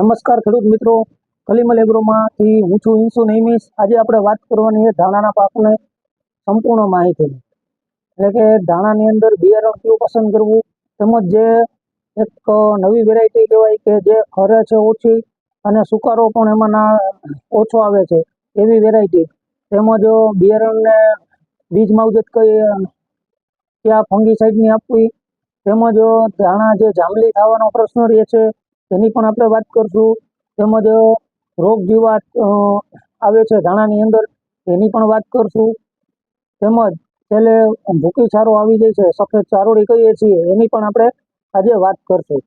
નમસ્કાર ખેડૂત મિત્રો. કલીમલ એગ્રોમાંથી હું છું ઇન્સુ નૈમિસ. આજે આપણે વાત કરવાની છે ધાણાના પાકને સંપૂર્ણ માહિતી એટલે કે ધાણાની અંદર બિયારણ કયું પસંદ કરવું? તેમજ જે એક નવી વેરાયટી કહેવાય કે જે ખરે છે ઓછી અને સુકારો પણ એમાં ના ઓછો આવે છે એવી વેરાયટી તેમજ બિયારણને બીજ માવજત કઈ ક્યાં ફંગીસાઇડની આપવી? તેમજ ધાણા જે જાંબલી થવાનો પ્રશ્ન રહે છે એની પણ આપણે વાત કરશું. તેમજ રોગ જીવાત આવે છે ધાણાની અંદર, એની પણ વાત કરશું. તેમજ, છેલ્લે ભૂકી ચારો આવી જાય છે, સફેદ ચારોડી કહીએ છીએ, એની પણ આપણે આજે વાત કરશું.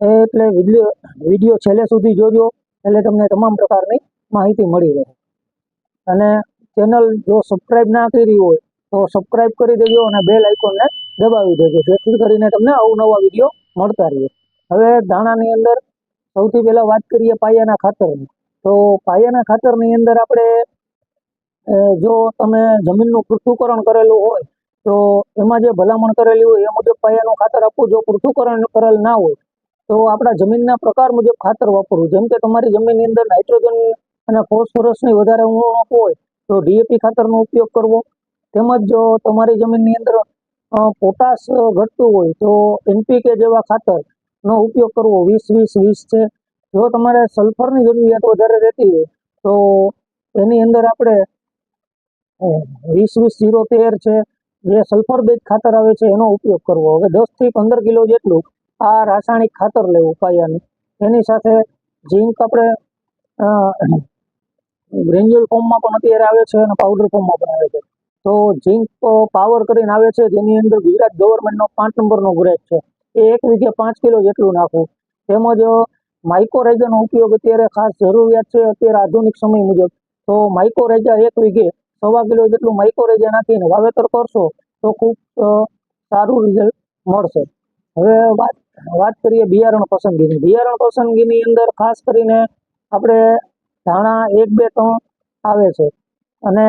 એટલે વીડિયો વીડિયો છેલ્લે સુધી જોજો, એટલે તમને તમામ પ્રકારની માહિતી મળી રહે. અને ચેનલ જો સબસ્ક્રાઈબ ના કરી હોય, તો સબસ્ક્રાઈબ કરી દેજો અને બેલ આઇકોનને દબાવી દેજો, જેથી કરીને તમને અવનવા વીડિયો મળતા રહે. હવે ધાણાની અંદર સૌથી પહેલા વાત કરીએ પાયાના ખાતરની. તો પાયાના ખાતરની અંદર આપણે જો તમે જમીનનું પૃથ્થુકરણ કરેલું હોય, તો એમાં જે ભલામણ કરેલી હોય, એ મુજબ પાયાનું ખાતર આપવું. જો પૃથ્થુકરણ કરેલ ના હોય, તો આપણા જમીનના પ્રકાર મુજબ ખાતર વાપરવું. જેમ કે તમારી જમીનની અંદર નાઇટ્રોજન અને ફોસ્ફરસની વધારે ઉણપ હોય, તો ડીએપી ખાતરનો ઉપયોગ કરવો. તેમજ જો તમારી જમીનની અંદર પોટાશ ઘટતું હોય, તો એનપીકે જેવા ખાતરનો ઉપયોગ કરવો, વીસ વીસ વીસ છે. જો તમારે સલ્ફરની જરૂરિયાત વધારે રહેતી હોય, તો એની અંદર આપણે વીસ વીસ જીરો તેર છે, જે સલ્ફર બેઝ ખાતર આવે છે, એનો ઉપયોગ કરવો. હવે દસથી પંદર કિલો જેટલું આ રાસાયણિક ખાતર લેવું, પાયાનું. એની સાથે ઝીંક આપણે ગ્રેન્યુઅલ ફોર્મમાં પણ અત્યારે આવે છે અને પાવડર ફોર્મમાં પણ આવે છે. તો ઝીંક પાવર કરીને આવે છે, જેની અંદર ગુજરાત ગવર્મેન્ટનો પાંચ નંબરનો ગ્રેડ છે. એ એક વીઘે પાંચ કિલો જેટલું નાખવું તેમજ માઇકોરેજાનો ઉપયોગ અત્યારે ખાસ જરૂરિયાત છે અત્યારે આધુનિક સમય મુજબ. તો માઇકોરેજા એક વીઘે સવા કિલો જેટલું માઇકોરેજા નાખીને વાવેતર કરશો, તો ખૂબ સારું રિઝલ્ટ મળશે. હવે વાત વાત કરીએ બિયારણ પસંદગીની. બિયારણ પસંદગીની અંદર ખાસ કરીને આપણે ધાણા એક બે ત્રણ આવે છે. અને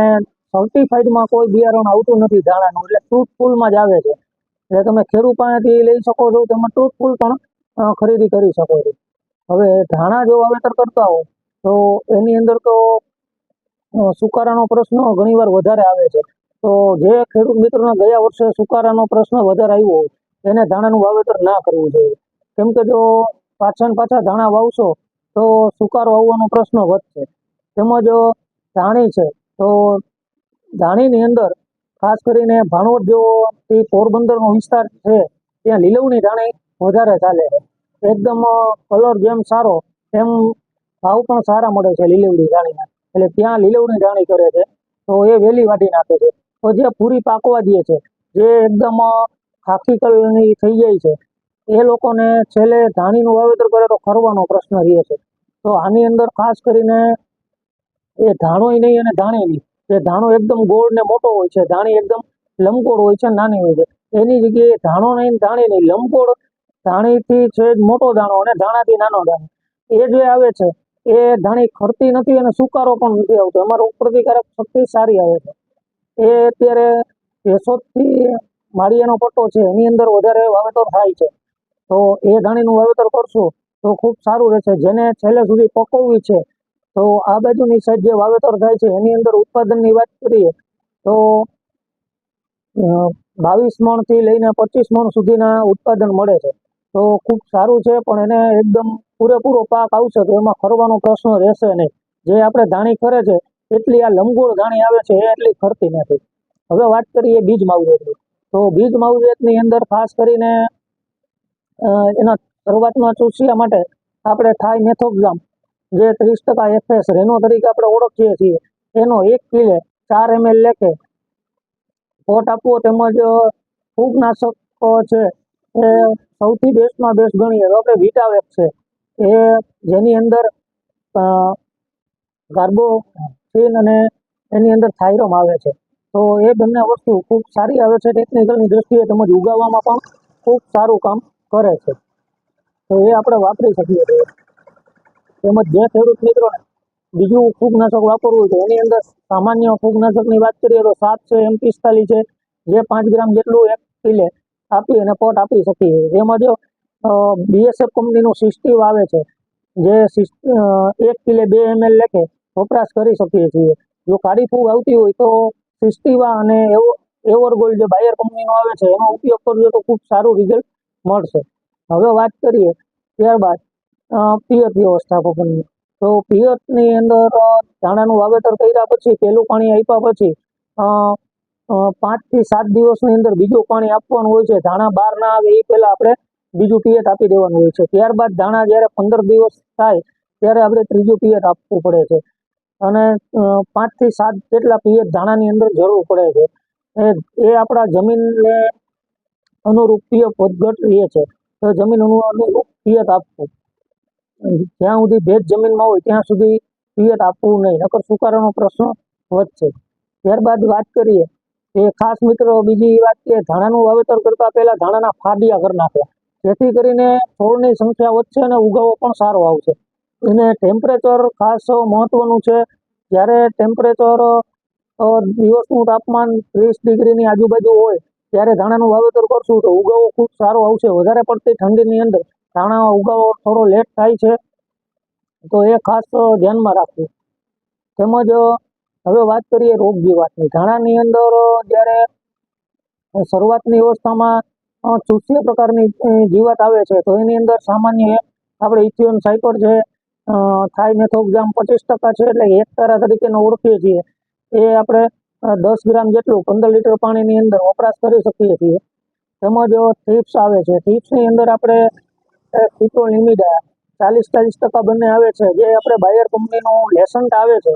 સર્ટિફાઈડમાં કોઈ બિયારણ આવતું નથી ધાણાનું. એટલે ટ્રુથફુલમાં જ આવે છે. એટલે તમે ખેડૂત પાસેથી લઈ શકો છો, તેમાં ટ્રુથફુલ પણ ખરીદી કરી શકો છો. હવે ધાણા જો વાવેતર કરતા હો તો એની અંદર તો સુકારાનો પ્રશ્ન ઘણીવાર વધારે આવે છે. તો જે ખેડૂત મિત્રોને ગયા વર્ષે સુકારાનો પ્રશ્ન વધારે આવ્યો હોય, એને ધાણાનું વાવેતર ના કરવું જોઈએ. કેમ કે જો પાછા પાછા ધાણા વાવશો, તો સુકારો આવવાનો પ્રશ્ન વધશે. તેમજ ધાણી છે, તો ધાણીની અંદર ખાસ કરીને ભાણવડ જેવો પોરબંદરનો વિસ્તાર છે, ત્યાં લીલવણી ધાણી વધારે ચાલે છે. એકદમ કલર જેમ સારો, એમ ભાવ પણ સારા મળે છે લીલવણી ધાણીના એટલે ત્યાં લીલવણી ધાણી કરે છે, તો એ વેલી વાટી નાખે છે. તો જે પૂરી પાકવા દે છે, જે એકદમ ખાખી કલરની થઈ જાય છે, એ લોકોને છેલ્લે ધાણીનું વાવેતર કરે તો ખરવાનો પ્રશ્ન રહે છે. તો આની અંદર ખાસ કરીને એ ધાણોય નહીં અને ધાણી નહીં. એ ધાણો એકદમ ગોળ ને મોટો હોય છે, ધાણી એકદમ લંબગોળ હોય છે, નાની હોય છે. એની જગ્યાએ ધાણો નહીં ધાણી નહીં, લંબગોળ ધાણીથી છે જ મોટો દાણો અને ધાણાથી નાનો દાણો એ જે આવે છે, એ ધાણી ખરતી નથી અને સુકારો પણ નથી આવતો. અમારો પ્રતિકારક શક્તિ સારી આવે છે. એ અત્યારે કેશોદથી માળિયાનો પટ્ટો છે, એની અંદર વધારે વાવેતર થાય છે. તો એ ધાણીનું વાવેતર કરશો તો ખૂબ સારું રહેશે. જેને છેલ્લે સુધી પકવવી છે તો આ બાજુની સાઈડ જે વાવેતર થાય છે, એની અંદર ઉત્પાદનની વાત કરીએ, તો બાવીસ મણથી લઈને પચીસ મણ સુધીના ઉત્પાદન મળે છે. તો ખૂબ સારું છે, પણ એને એકદમ પૂરેપૂરો પાક આવશે તો એમાં ખરવાનો પ્રશ્ન રહેશે નહીં. જે આપણે ધાણી ખરે છે, એટલી આ લંબગોળ ધાણી આવે છે, એ એટલી ખરતી નથી. હવે વાત કરીએ બીજ માવજતની. તો બીજ માવજતની અંદર ખાસ કરીને એના શરૂઆતમાં ચૂસિયા માટે આપણે થાઈ મેથોક્ઝામ. જે ત્રીસ ટકા એફએસ રેનો તરીકે આપણે ઓળખીએ છીએ, એનો એક કિલે ચાર એમએલ લેખે. પોટ આપવો તેમજ ફૂગનાશકો છે, એ સૌથી બેસ્ટમાં બેસ્ટ ગણીએ તો આપણે વિટાવેક છે. એ જેની અંદર કાર્બોફિન અને એની અંદર થાઇરોમ આવે છે. તો એ બંને વસ્તુ ખૂબ સારી આવે છે ટેકનિકલની દ્રષ્ટિએ તેમજ ઉગાવવામાં પણ ખૂબ સારું કામ કરે છે. તો એ આપણે વાપરી શકીએ છીએ. તેમજ જે ખેડૂત મિત્રોને બીજું ફૂગનાશક વાપરવું તો એની અંદર સામાન્ય ફૂગનાશકની વાત કરીએ તો સાત છે એમ પિસ્તાલીસ છે. જે પાંચ ગ્રામ જેટલું એક કિલે આપી અને પોટ આપી શકીએ તેમજ બીએસએફ કંપનીનું સિસ્ટીવ આવે છે, જે એક કિલે બે એમએલ લેખે વપરાશ કરી શકીએ છીએ. જો કાળી ફૂગ આવતી હોય તો સિસ્ટીવા અને એવો, એવરગોલ્ડ જે બાયર કંપનીનો આવે છે, એનો ઉપયોગ કરજો તો ખૂબ સારું રિઝલ્ટ મળશે. હવે વાત કરીએ ત્યારબાદ પિયત વ્યવસ્થાપનની તો પિયતની અંદર ધાણાનું વાવેતર કર્યા પછી, પહેલું પાણી આપ્યા પછી પાંચથી સાત દિવસની અંદર બીજું પાણી આપવાનું હોય છે. ધાણા બહાર ના આવે એ પહેલાં આપણે બીજું પિયત આપી દેવાનું હોય છે. ત્યારબાદ ધાણા જ્યારે પંદર દિવસ થાય, ત્યારે આપણે ત્રીજું પિયત આપવું પડે છે. અને પાંચથી સાત જેટલા પિયત ધાણાની અંદર જરૂર પડે છે. એ આપણા જમીનને અનુરૂપ પિયત વધઘટ રહે છે. તો જમીન અનુરૂપ પિયત આપવું. જ્યાં સુધી ભેજ જમીનમાં હોય ત્યાં સુધી પિયત આપવું નહીં, નકર સુકારાનો પ્રશ્ન વધશે. ત્યારબાદ વાત કરીએ કે ખાસ મિત્રો બીજી વાત કે ધાણાનું વાવેતર કરતા પહેલા ધાણાના ફાડિયા કરી નાખ્યા જેથી કરીને છોડની સંખ્યા વધશે અને ઉગાવો પણ સારો આવશે. અને ટેમ્પરેચર ખાસ મહત્વનું છે, જ્યારે ટેમ્પરેચર દિવસનું તાપમાન ત્રીસ ડિગ્રીની આજુબાજુ હોય, ત્યારે ધાણાનું વાવેતર કરશું તો ઉગાવો ખૂબ સારો આવશે. વધારે પડતી ઠંડીની અંદર ધાણા ઉગાવો થોડો લેટ થાય છે, તો એ ખાસ ધ્યાનમાં રાખવું તેમજ, હવે વાત કરીએ રોગ જીવાતની. ધાણાની અંદર, જ્યારે શરૂઆતની અવસ્થામાં ચૂસ્ય પ્રકારની જીવાત આવે છે, તો એની અંદર સામાન્ય આપણે ઇથિયોન સાયકોર છે થાઇમેથોક્ઝામ પચીસ ટકા છે, એટલે એકતારા તરીકેનો ઓળખીએ છીએ. એ આપણે દસ ગ્રામ જેટલું, પંદર લીટર પાણીની અંદર વપરાશ કરી શકીએ છીએ. તેમજ થીપ્સ આવે છે. થીપ્સની અંદર આપણે પિત્રોલ નિમિડા ચાલીસ ચાલીસ ટકા બંને આવે છે. જે આપણે બાયર કંપનીનું લેસન્ટ આવે છે,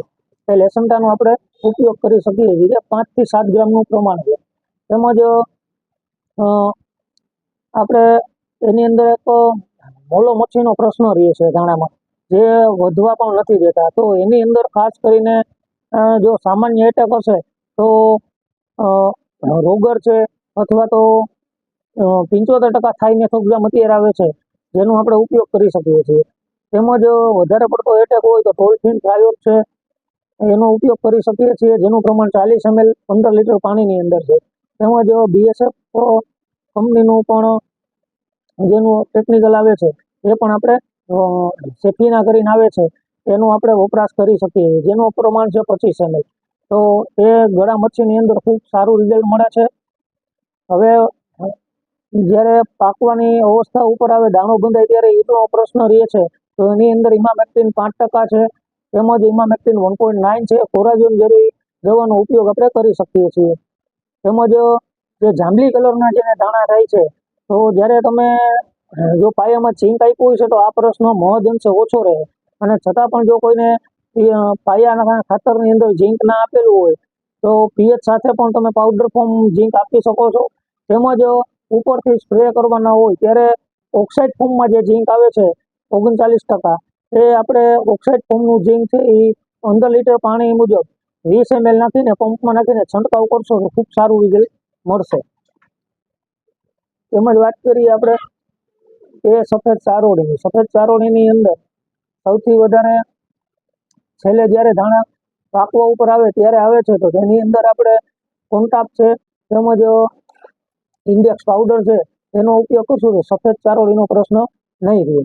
એ લેસન્ટાનો આપણે ઉપયોગ કરી શકીએ છીએ. પાંચથી સાત ગ્રામનું પ્રમાણ છે. તેમજ આપણે એની અંદર એક મોલો મચ્છીનો પ્રશ્ન રહે છે ધાણામાં. જે વધવા પણ નથી દેતા. તો એની અંદર ખાસ કરીને જો સામાન્ય એટેક હશે, તો રોગર છે અથવા તો પંચોતેર ટકા થાઇમેથોક્ઝામ અત્યારે આવે છે. જેનો આપણે ઉપયોગ કરી શકીએ છીએ. તેમજ વધારે પડતો એટેક હોય તો ટોલફિન ફ્લાયોર છે. એનો ઉપયોગ કરી શકીએ છીએ. જેનું પ્રમાણ ચાલીસ એમએલ પંદર લીટર પાણીની અંદર છે. તેમજ બીએસએફ કંપનીનું પણ, જેનું ટેકનિકલ આવે છે, એ પણ આપણે સેફીના કરીને આવે છે. એનો આપણે વપરાશ કરી શકીએ. છીએ જેનું પ્રમાણ છે પચીસ એમએલ તો એ ગળા મચ્છીની અંદર ખૂબ સારું રિઝલ્ટ મળે છે. હવે જ્યારે પાકવાની અવસ્થા ઉપર આવે, દાણો બંધાય ત્યારે એટલો પ્રશ્ન રહે છે. તો એની અંદર ઇમામેક્ટિન પાંચ ટકા છે, તેમજ ઇમામેક્ટિન વન પોઈન્ટ નાઇન છે. કોરાજોન જેવી દવાનો ઉપયોગ આપણે કરી શકીએ છીએ. તેમજ જે જાંબલી કલરના જેને દાણા થાય છે, તો જ્યારે તમે જો પાયામાં ઝીંક આપ્યું હોય છે, તો આ પ્રશ્ન મહદઅંશે ઓછો રહે. અને છતાં પણ જો કોઈને પાયાના ખાતરની અંદર ઝીંક ના આપેલું હોય, તો પીએચ સાથે પણ તમે પાવડર ફોર્મ ઝીંક આપી શકો છો. તેમજ ઉપરથી સ્પ્રે કરવાના હોય ત્યારે ઓક્સાઇડ ફોર્મમાં જે ઝીંક આવે છે, ઓગણચાલીસ ટકા, એ આપણે ઓક્સાઇડ ફોર્મનું ઝીંક છે એ પંદર લીટર પાણી મુજબ વીસ એમએલ નાખીને પંપમાં નાખીને છંટકાવ કરશો તો ખૂબ સારું રિઝલ્ટ મળશે. તેમજ વાત કરીએ આપણે એ સફેદ ચારોળીની. સફેદ ચારોળીની અંદર સૌથી વધારે છેલ્લે જ્યારે ધાણા પાકવા ઉપર આવે ત્યારે આવે છે તો તેની અંદર આપણે કોન્ટાપ છે તેમજ ઇન્ડેક્સ પાવડર છે એનો ઉપયોગ કરશું તો સફેદ ચારોળીનો પ્રશ્ન નહીં રહે.